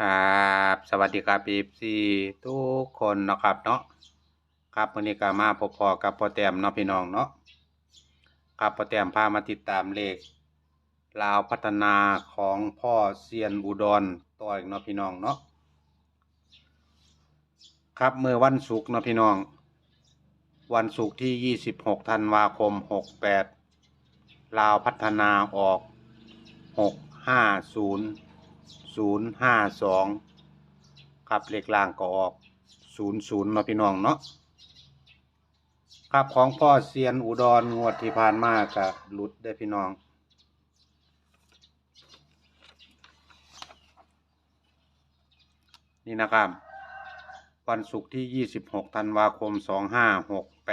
ครับสวัสดีครับพีซีทุกคนนะครับเนาะครับวันนี้ก็มาพบพอกับพ่อแต้มเนาะพี่น้องเนาะครับพ่อแต้มพามาติดตามเลขลาวพัฒนาของพ่อเซียนอุดรต่ออีกเนาะพี่น้องเนาะครับเมื่อวันศุกร์เนาะพี่น้อง วันศุกร์ที่ 26ธันวาคม 68ลาวพัฒนาออก 650 ศูนย์ห้าสองครับเลขล่างก็ออกศูนย์ศูนย์เนาะพี่น้องเนาะครับของพ่อเซียนอุดรงวดที่ผ่านมาก็หลุดได้พี่น้อง นี่นะครับ วันศุกร์ที่ 26 ธันวาคม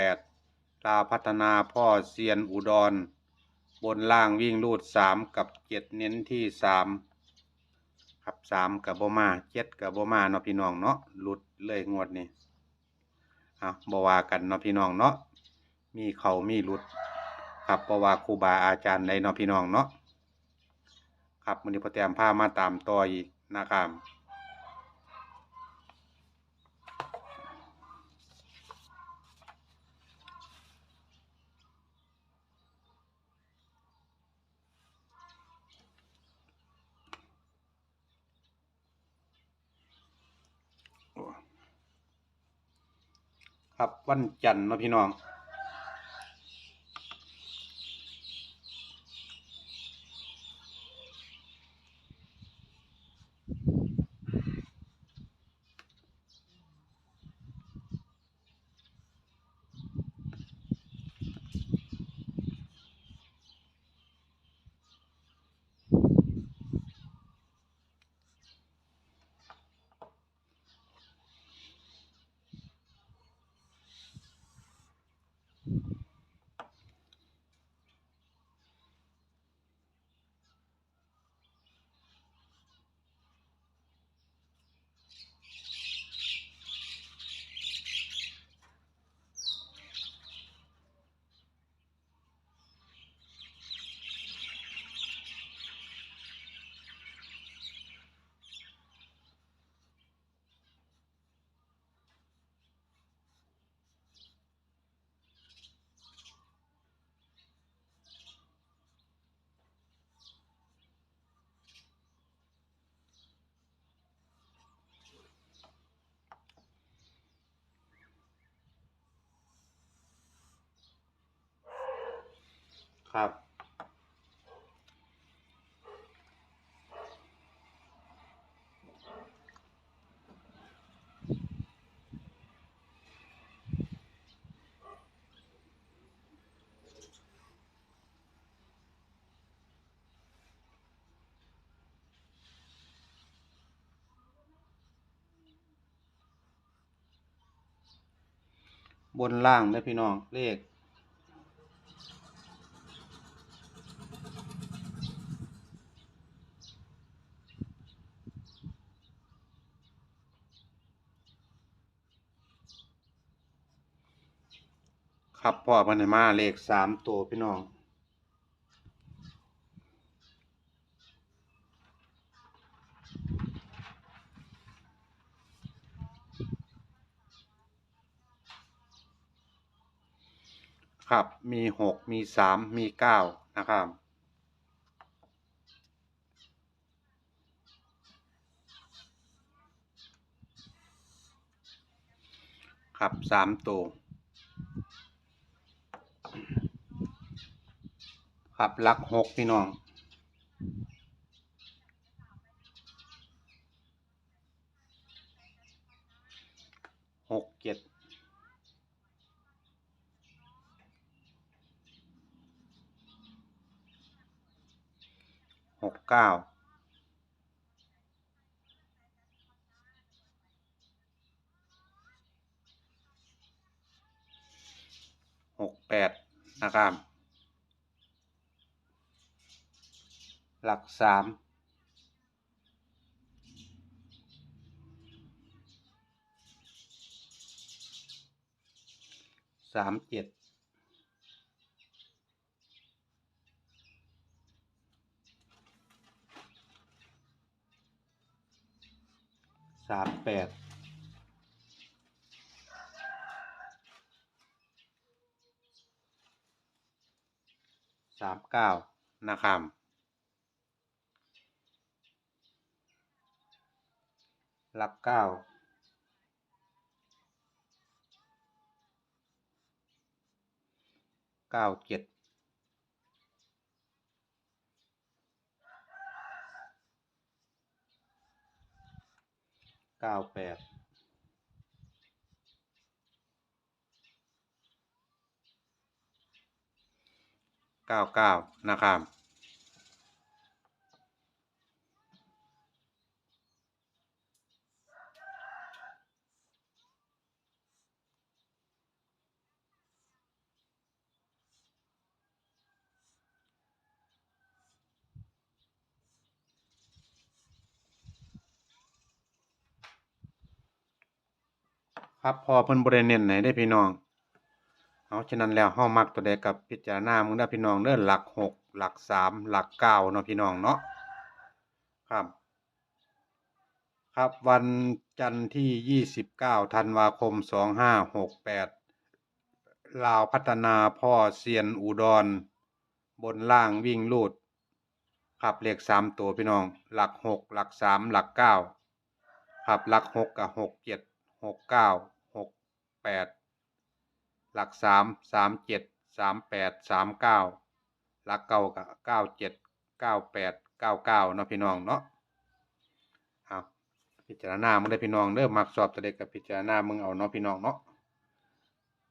2568ลาพัฒนาพ่อเซียนอุดร บนล่างวิ่งรูด 3 กับ 7 เน้นที่ 3 ครับสามกับโบมาเจ็ดกับโบมาเนาะพี่น้องเนาะหลุดเลยงวดนี้อะบวากันเนาะพี่น้องเนาะมีเขามีหลุด ครับบวาครูบาอาจารย์ในเนาะพี่น้องเนาะครับมันนี้พอแตมผ้ามาตามต่ออีกนะครับ ครับวันจันทร์นะพี่น้อง ครับ บนล่างเด้พี่น้อง เลข ครับพ่อเพันให้มาเลขสามตัวพี่น้องครับ มีหกมีสามมีเก้านะครับ ครับสามตัว ครับหลักหกพี่น้อง หกเจ็ดหกเก้าหกแปดนะครับ หลักสามสามเจ็ดสามแปดสามเก้านะครับ หลักเก้าเก้าเจ็ดเก้าแปดเก้าเก้านะครับ ครับพอเพิ่นบ่ได้เน้นไหนได้พี่น้อง เอาฉะนั้นแล้วเฮามักตัวใดกับพิจารณามึงได้พี่น้องเด้อหลักหกหลักสามหลักเก้าเนาะพี่น้องเนาะครับ ครับวันจันทร์ที่29ธันวาคม2568ลาวพัฒนาพ่อเซียนอุดร บนล่างวิ่งลูดครับเลขสามตัวพี่น้อง หลักหกหลักสามหลักเก้าครับหลักหกกับหกเจ็ด หกเก้าหกแปดหลักสามสามเจ็ดสามแปดสามเก้าหลักเก้ากับเก้าเจ็ดเก้าแปดเก้าเก้าเนาะพี่น้องเนาะเอาพิจารณามึงได้พี่น้องเด้อมักสอบตัวเด็กกับพิจารณามึงเอาเนาะพี่น้องเนาะ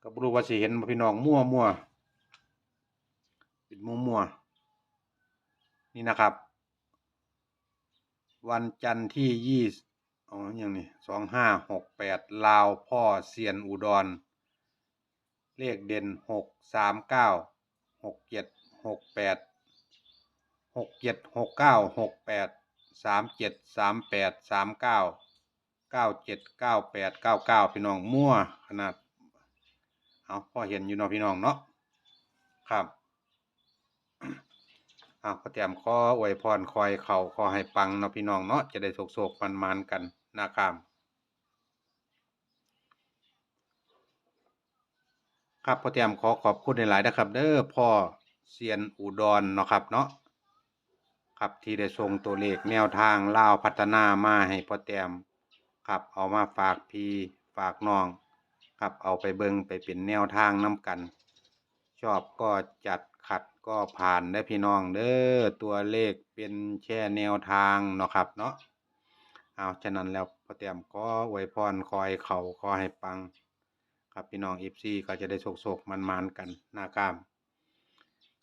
ก็บรู้ว่าสิเห็นพี่น้องมั่วมั่วเป็นมั่วมั่วนี่นะครับ วันจันทร์ที่ยี่ อ๋ออย่างนี้สองห้าหกแปดลาวพ่อเซียนอุดร เลขเด่นหกสามเก้าหกเจ็ดหกแปดหกเจ็ดหกเก้าหกแปดสามเจ็ดสามแปดสามเก้าเก้าเจ็ดเก้าแปดเก้าเก้าพี่น้องมั่วขนาด เอาพ่อเห็นอยู่เนาะพี่น้องเนาะครับ อ้าวก็เตียมขออวยพรคอยเขาขอให้ปังเนาะพี่น้องเนาะจะได้โศกๆมันๆกันนะครับครับพ่อเตียมขอขอบคุณหลายๆนะครับ เด้อพ่อเซียนอุดรเนาะครับเนาะครับที่ได้ส่งตัวเลขแนวทางล่าวพัฒนามาให้พ่อเตียมครับเอามาฝากพี่ฝากน้องครับเอาไปเบิงไปเป็นแนวทางน้กัน ชอบก็จัดขัด ก็ผ่านได้พี่น้องเด้อตัวเลขเป็นแค่แนวทางเนาะครับเนาะเอาฉะนั้นแล้วพอเตรียมขออวยพรคอยเขาขอให้ปัง ครับพี่น้อง FC ก็จะได้โศกๆมันๆกันหน้ากาม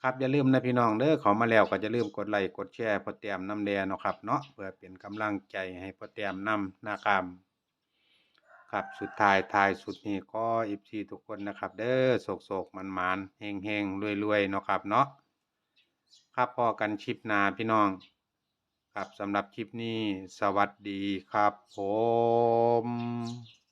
ครับอย่าลืมนะพี่น้องเด้อเขอมาแล้วก็จะลืมกดไลค์กดแชร์พอเตรียมน้ำแดงเนาะครับเนาะเพื่อเป็นกำลังใจให้พอเตรียมนำหน้ากาม ครับ สุดท้ายท้ายสุดนี้ก็อิฟซีทุกคนนะครับ เด้อโศกโศกมันมันเฮงเฮงรวยรวยเนาะครับเนาะครับพอกันชิปนาพี่น้อง ครับสำหรับคลิปนี้สวัสดีครับผม